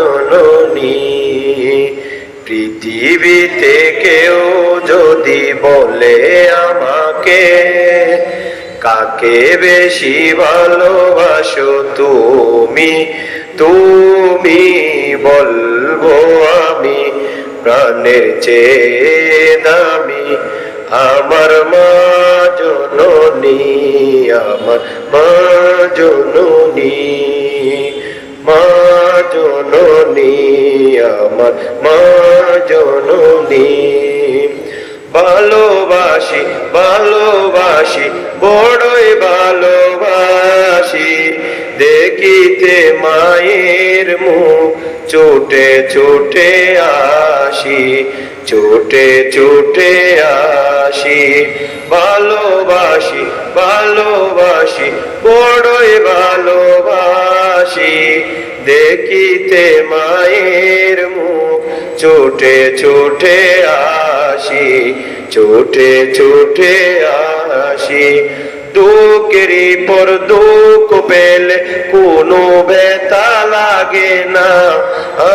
জননী, পৃথিবীতে কেউ যদি বলে আমাকে, কাকে বেশি ভালোবাসো তুমি? তুমি বলব আমি প্রাণের চেয়ে দামি। আমার মা জননী, আমার মা জননী। আমার মা জননী। ভালোবাসি ভালোবাসি, বড়ই ভালোবাসি। দেখিতে মায়ের মুখ চোটে চোটে আসি চোটে চোটে আসি। ভালোবাসি ভালোবাসি, বড়ই ভালোবাসি। দেখিতে মায়ের মুখ, চোটে চোটে আসি, চোটে চোটে আসি। দুঃখেরই পর দুঃখ পেলে কোনো ব্যথা লাগে না।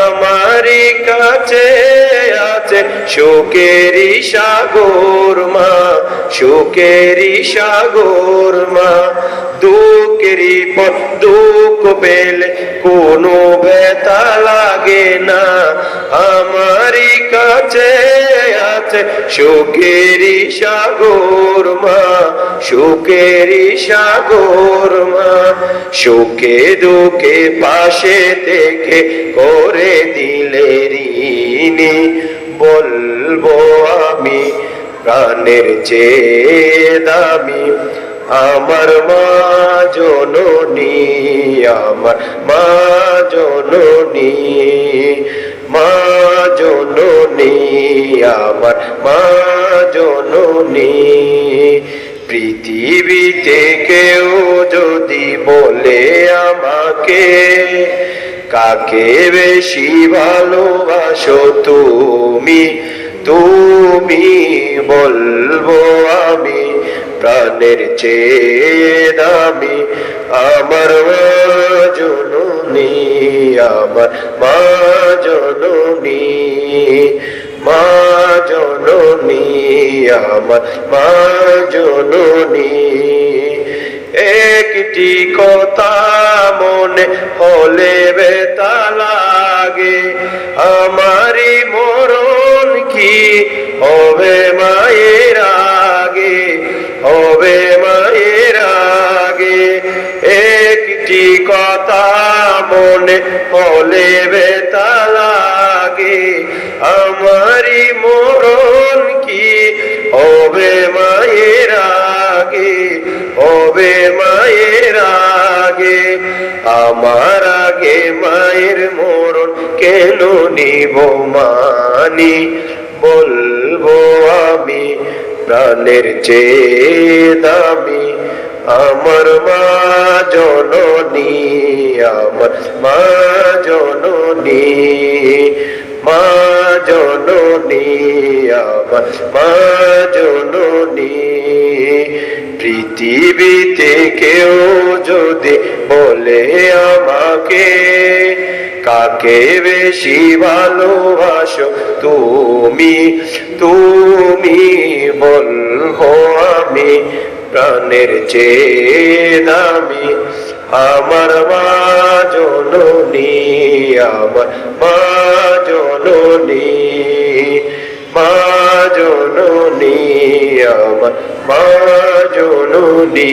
আমারই কাছে আছে সুখেরই সাগর মা সুখেরই সাগর মা। পর দুঃখ পেলে কোনো ব্যথা লাগে না। আমারই কাছে আছে সুখেরই সাগর মা সুখেরই সাগর মা। সুখে দুঃখে পাশে থেকে করে দিলে ঋণী বলব আমি, প্রাণের চেয়ে দামি। আমার মা জননী, আমার মা জননী মা জননী, আমার মা জননী। পৃথিবীতে কেউ যদি বলে আমাকে, কাকে বেশি ভালোবাসো তুমি? তুমি বলব আমি প্রাণের চেয়ে দামি আমার জননী আমার মা জননী মা জননী আমার মা জননী একটি কথা মনে হলে বেতা লাগে, আমারই মরণ কি হবে মায়ের হবে মায়ের আগে। একটি কথা মনে হলে বেতা লাগে। আমারই মরণ কি হবে মায়ের আগে? হবে মায়ের আগে। আমার আগে মায়ের মরণ কেন নিব মানি? বলব আমি প্রাণের চেয়ে দামি আমার মা জননী, আমার মা জননী মা জননী, আমার মা জননী। পৃথিবীতে কেউ যদি বলে আমাকে কাকে বেশি ভালোবাসো তুমি তুমি বলব আমি, প্রাণের চেয়ে দামি আমার মা জননী আমার মা জননী মা জননী আমার মা জননী